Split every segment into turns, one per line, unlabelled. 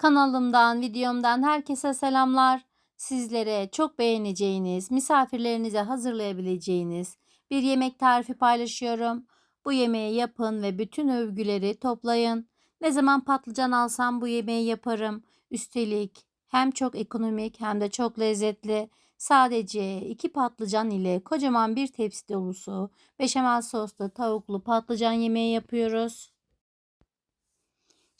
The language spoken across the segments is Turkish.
Kanalımdan, videomdan herkese selamlar. Sizlere çok beğeneceğiniz, misafirlerinize hazırlayabileceğiniz bir yemek tarifi paylaşıyorum. Bu yemeği yapın ve bütün övgüleri toplayın. Ne zaman patlıcan alsam bu yemeği yaparım. Üstelik hem çok ekonomik hem de çok lezzetli. Sadece iki patlıcan ile kocaman bir tepsi dolusu beşamel soslu tavuklu patlıcan yemeği yapıyoruz.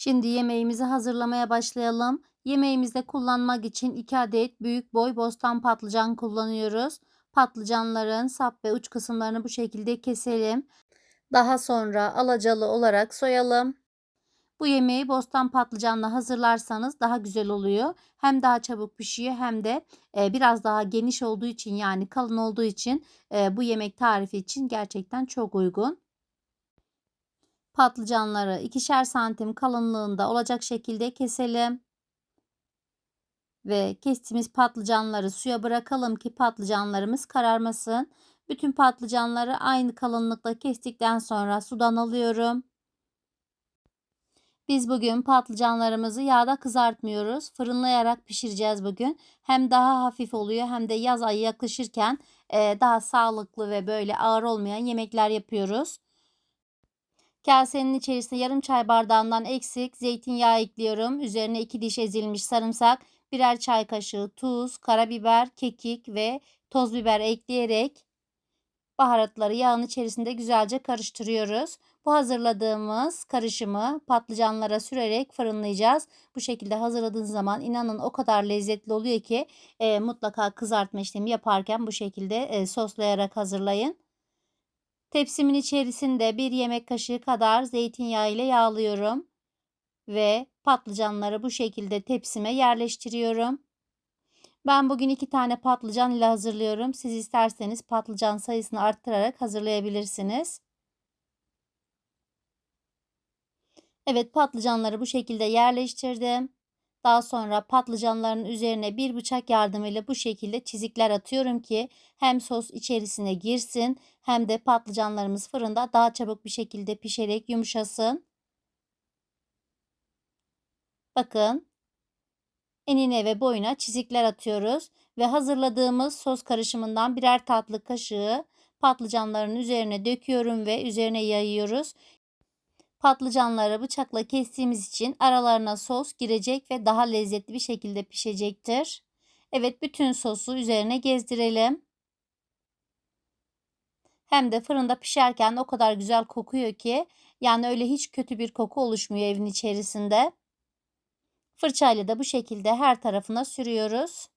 Şimdi yemeğimizi hazırlamaya başlayalım. Yemeğimizde kullanmak için 2 adet büyük boy bostan patlıcan kullanıyoruz. Patlıcanların sap ve uç kısımlarını bu şekilde keselim. Daha sonra alacalı olarak soyalım. Bu yemeği bostan patlıcanla hazırlarsanız daha güzel oluyor. Hem daha çabuk pişiyor hem de e, biraz daha geniş olduğu için yani kalın olduğu için e, bu yemek tarifi için gerçekten çok uygun. Patlıcanları ikişer santim kalınlığında olacak şekilde keselim. Ve kestiğimiz patlıcanları suya bırakalım ki patlıcanlarımız kararmasın. Bütün patlıcanları aynı kalınlıkta kestikten sonra sudan alıyorum. Biz bugün patlıcanlarımızı yağda kızartmıyoruz. Fırınlayarak pişireceğiz bugün. Hem daha hafif oluyor hem de yaz ayı yaklaşırken daha sağlıklı ve böyle ağır olmayan yemekler yapıyoruz. Kasenin içerisine yarım çay bardağından eksik zeytinyağı ekliyorum. Üzerine 2 diş ezilmiş sarımsak, birer çay kaşığı tuz, karabiber, kekik ve toz biber ekleyerek baharatları yağın içerisinde güzelce karıştırıyoruz. Bu hazırladığımız karışımı patlıcanlara sürerek fırınlayacağız. Bu şekilde hazırladığınız zaman inanın o kadar lezzetli oluyor ki e, mutlaka kızartma işlemi yaparken bu şekilde e, soslayarak hazırlayın. Tepsimin içerisinde bir yemek kaşığı kadar zeytinyağı ile yağlıyorum. Ve patlıcanları bu şekilde tepsime yerleştiriyorum. Ben bugün iki tane patlıcan ile hazırlıyorum. Siz isterseniz patlıcan sayısını arttırarak hazırlayabilirsiniz. Evet patlıcanları bu şekilde yerleştirdim. Daha sonra patlıcanların üzerine bir bıçak yardımıyla bu şekilde çizikler atıyorum ki hem sos içerisine girsin hem de patlıcanlarımız fırında daha çabuk bir şekilde pişerek yumuşasın. Bakın enine ve boyuna çizikler atıyoruz ve hazırladığımız sos karışımından birer tatlı kaşığı patlıcanların üzerine döküyorum ve üzerine yayıyoruz. Patlıcanları bıçakla kestiğimiz için aralarına sos girecek ve daha lezzetli bir şekilde pişecektir. Evet bütün sosu üzerine gezdirelim. Hem de fırında pişerken o kadar güzel kokuyor ki yani öyle hiç kötü bir koku oluşmuyor evin içerisinde. Fırçayla da bu şekilde her tarafına sürüyoruz.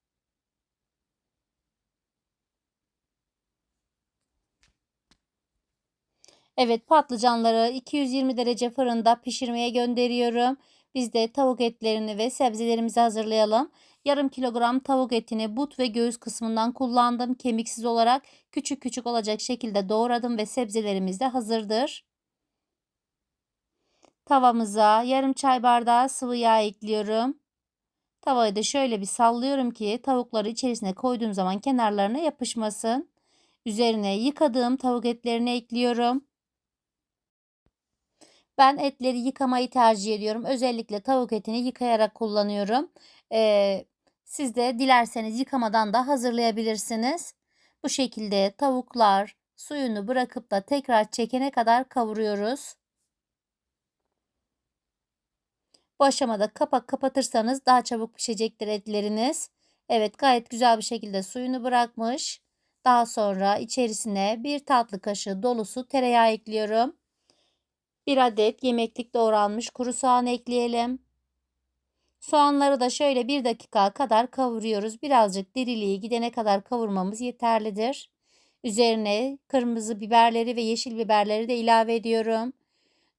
Evet patlıcanları 220 derece fırında pişirmeye gönderiyorum. Biz de tavuk etlerini ve sebzelerimizi hazırlayalım. Yarım kilogram tavuk etini but ve göğüs kısmından kullandım. Kemiksiz olarak küçük küçük olacak şekilde doğradım ve sebzelerimiz de hazırdır. Tavamıza yarım çay bardağı sıvı yağ ekliyorum. Tavayı da şöyle bir sallıyorum ki tavukları içerisine koyduğum zaman kenarlarına yapışmasın. Üzerine yıkadığım tavuk etlerini ekliyorum. Ben etleri yıkamayı tercih ediyorum. Özellikle tavuk etini yıkayarak kullanıyorum. Ee, siz de dilerseniz yıkamadan da hazırlayabilirsiniz. Bu şekilde tavuklar suyunu bırakıp da tekrar çekene kadar kavuruyoruz. Bu aşamada kapak kapatırsanız daha çabuk pişecektir etleriniz. Evet gayet güzel bir şekilde suyunu bırakmış. Daha sonra içerisine bir tatlı kaşığı dolusu tereyağı ekliyorum. 1 adet yemeklik doğranmış kuru soğan ekleyelim. Soğanları da şöyle 1 dakika kadar kavuruyoruz. Birazcık diriliği gidene kadar kavurmamız yeterlidir. Üzerine kırmızı biberleri ve yeşil biberleri de ilave ediyorum.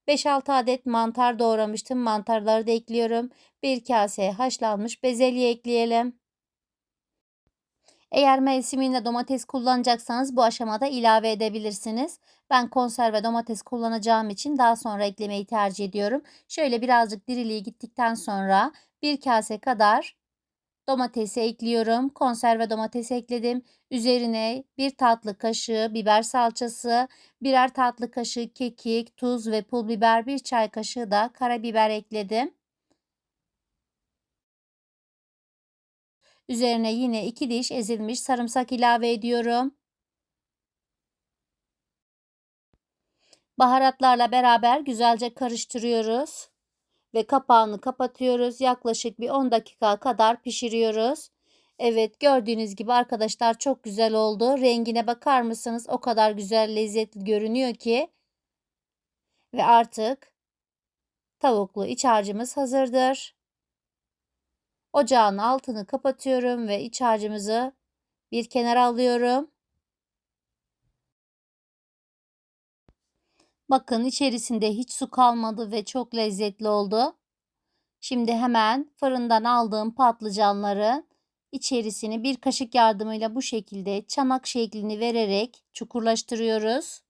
5-6 adet mantar doğramıştım. Mantarları da ekliyorum. Bir kase haşlanmış bezelye ekleyelim. Eğer mevsiminde domates kullanacaksanız bu aşamada ilave edebilirsiniz. Ben konserve domates kullanacağım için daha sonra eklemeyi tercih ediyorum. Şöyle birazcık diriliği gittikten sonra bir kase kadar domatesi ekliyorum. Konserve domates ekledim. Üzerine bir tatlı kaşığı biber salçası, birer tatlı kaşığı kekik, tuz ve pul biber, bir çay kaşığı da karabiber ekledim. Üzerine yine 2 diş ezilmiş sarımsak ilave ediyorum. Baharatlarla beraber güzelce karıştırıyoruz ve kapağını kapatıyoruz. Yaklaşık bir 10 dakika kadar pişiriyoruz. Evet gördüğünüz gibi arkadaşlar çok güzel oldu. Rengine bakar mısınız? O kadar güzel lezzetli görünüyor ki. Ve artık tavuklu iç harcımız hazırdır. Ocağın altını kapatıyorum ve iç harcımızı bir kenara alıyorum. Bakın içerisinde hiç su kalmadı ve çok lezzetli oldu. Şimdi hemen fırından aldığım patlıcanları içerisini bir kaşık yardımıyla bu şekilde çanak şeklini vererek çukurlaştırıyoruz.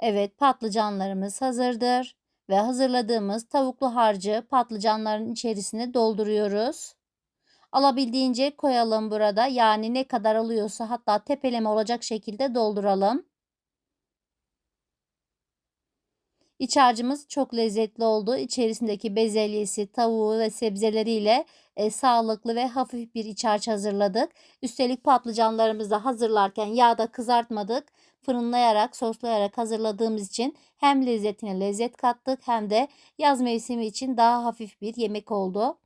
Evet patlıcanlarımız hazırdır ve hazırladığımız tavuklu harcı patlıcanların içerisine dolduruyoruz. Alabildiğince koyalım burada yani ne kadar alıyorsa hatta tepeleme olacak şekilde dolduralım. İç harcımız çok lezzetli oldu. İçerisindeki bezelyesi, tavuğu ve sebzeleriyle e, sağlıklı ve hafif bir iç harç hazırladık. Üstelik patlıcanlarımızı hazırlarken yağda kızartmadık. Fırınlayarak, soslayarak hazırladığımız için hem lezzetine lezzet kattık hem de yaz mevsimi için daha hafif bir yemek oldu.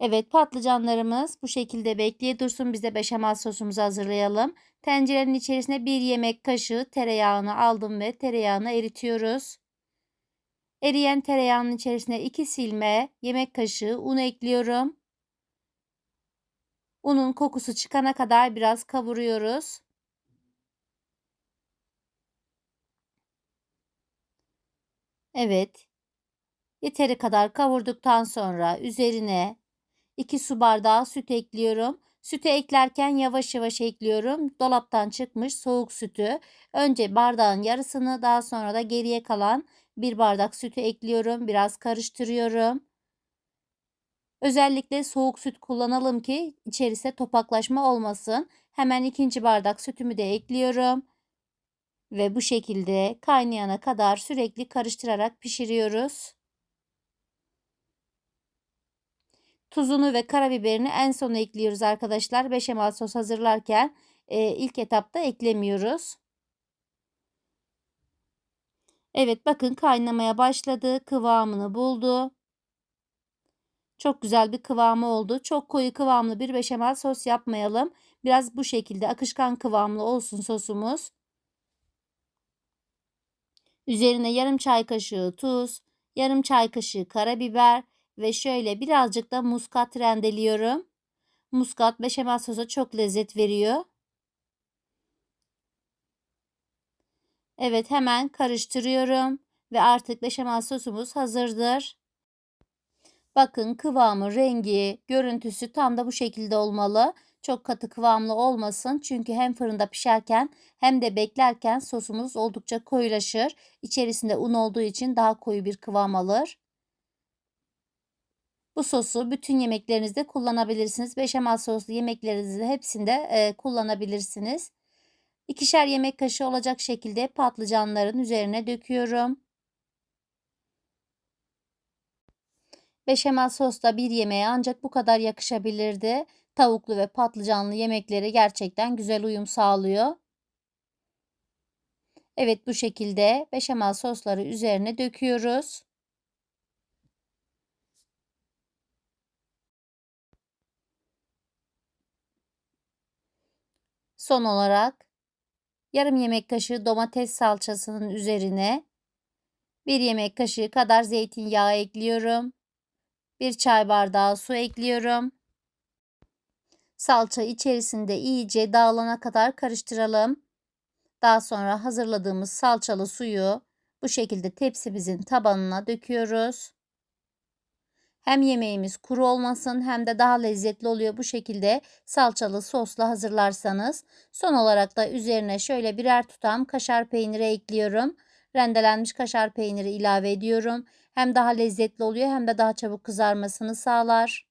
Evet patlıcanlarımız bu şekilde bekleye dursun. Biz de beşamel sosumuzu hazırlayalım. Tencerenin içerisine bir yemek kaşığı tereyağını aldım ve tereyağını eritiyoruz. Eriyen tereyağının içerisine 2 silme yemek kaşığı un ekliyorum. Unun kokusu çıkana kadar biraz kavuruyoruz. Evet. Yeteri kadar kavurduktan sonra üzerine 2 su bardağı süt ekliyorum. Sütü eklerken yavaş yavaş ekliyorum. Dolaptan çıkmış soğuk sütü. Önce bardağın yarısını daha sonra da geriye kalan bir bardak sütü ekliyorum. Biraz karıştırıyorum. Özellikle soğuk süt kullanalım ki içerisinde topaklaşma olmasın. Hemen ikinci bardak sütümü de ekliyorum. Ve bu şekilde kaynayana kadar sürekli karıştırarak pişiriyoruz. Tuzunu ve karabiberini en sona ekliyoruz arkadaşlar. Beşamel sos hazırlarken e, ilk etapta eklemiyoruz. Evet bakın kaynamaya başladı. Kıvamını buldu. Çok güzel bir kıvamı oldu. Çok koyu kıvamlı bir beşamel sos yapmayalım. Biraz bu şekilde akışkan kıvamlı olsun sosumuz. Üzerine yarım çay kaşığı tuz, yarım çay kaşığı karabiber, ve şöyle birazcık da muskat rendeliyorum. Muskat beşamel sosa çok lezzet veriyor. Evet hemen karıştırıyorum ve artık beşamel sosumuz hazırdır. Bakın kıvamı, rengi, görüntüsü tam da bu şekilde olmalı. Çok katı kıvamlı olmasın çünkü hem fırında pişerken hem de beklerken sosumuz oldukça koyulaşır. İçerisinde un olduğu için daha koyu bir kıvam alır. Bu sosu bütün yemeklerinizde kullanabilirsiniz. Beşamel soslu yemeklerinizde hepsinde e, kullanabilirsiniz. İkişer yemek kaşığı olacak şekilde patlıcanların üzerine döküyorum. Beşamel sosla bir yemeğe ancak bu kadar yakışabilirdi. Tavuklu ve patlıcanlı yemekleri gerçekten güzel uyum sağlıyor. Evet bu şekilde beşamel sosları üzerine döküyoruz. Son olarak yarım yemek kaşığı domates salçasının üzerine bir yemek kaşığı kadar zeytinyağı ekliyorum. Bir çay bardağı su ekliyorum. Salça içerisinde iyice dağılana kadar karıştıralım. Daha sonra hazırladığımız salçalı suyu bu şekilde tepsimizin tabanına döküyoruz. Hem yemeğimiz kuru olmasın hem de daha lezzetli oluyor bu şekilde salçalı sosla hazırlarsanız. Son olarak da üzerine şöyle birer tutam kaşar peyniri ekliyorum. Rendelenmiş kaşar peyniri ilave ediyorum. Hem daha lezzetli oluyor hem de daha çabuk kızarmasını sağlar.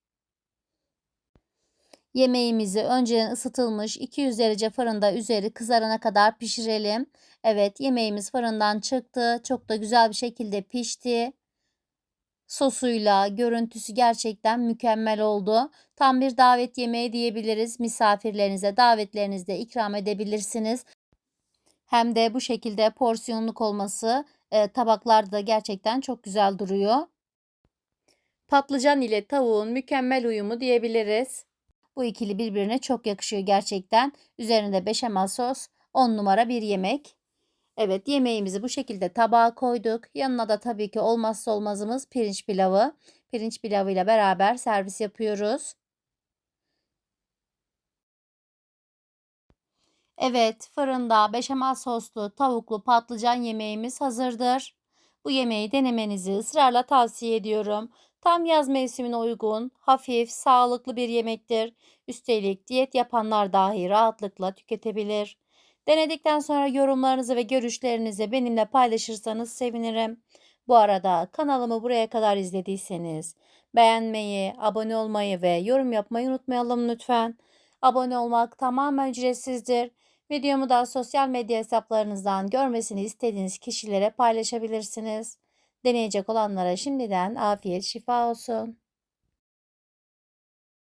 Yemeğimizi önceden ısıtılmış 200 derece fırında üzeri kızarana kadar pişirelim. Evet yemeğimiz fırından çıktı. Çok da güzel bir şekilde pişti. Sosuyla görüntüsü gerçekten mükemmel oldu. Tam bir davet yemeği diyebiliriz. Misafirlerinize, davetlerinizde ikram edebilirsiniz. Hem de bu şekilde porsiyonluk olması e, tabaklarda gerçekten çok güzel duruyor. Patlıcan ile tavuğun mükemmel uyumu diyebiliriz. Bu ikili birbirine çok yakışıyor gerçekten. Üzerinde beşamel sos 10 numara bir yemek. Evet yemeğimizi bu şekilde tabağa koyduk. Yanına da tabii ki olmazsa olmazımız pirinç pilavı. Pirinç pilavıyla beraber servis yapıyoruz. Evet, fırında beşamel soslu tavuklu patlıcan yemeğimiz hazırdır. Bu yemeği denemenizi ısrarla tavsiye ediyorum. Tam yaz mevsimine uygun, hafif, sağlıklı bir yemektir. Üstelik diyet yapanlar dahi rahatlıkla tüketebilir. Denedikten sonra yorumlarınızı ve görüşlerinizi benimle paylaşırsanız sevinirim. Bu arada kanalımı buraya kadar izlediyseniz beğenmeyi, abone olmayı ve yorum yapmayı unutmayalım lütfen. Abone olmak tamamen ücretsizdir. Videomu da sosyal medya hesaplarınızdan görmesini istediğiniz kişilere paylaşabilirsiniz. Deneyecek olanlara şimdiden afiyet şifa olsun.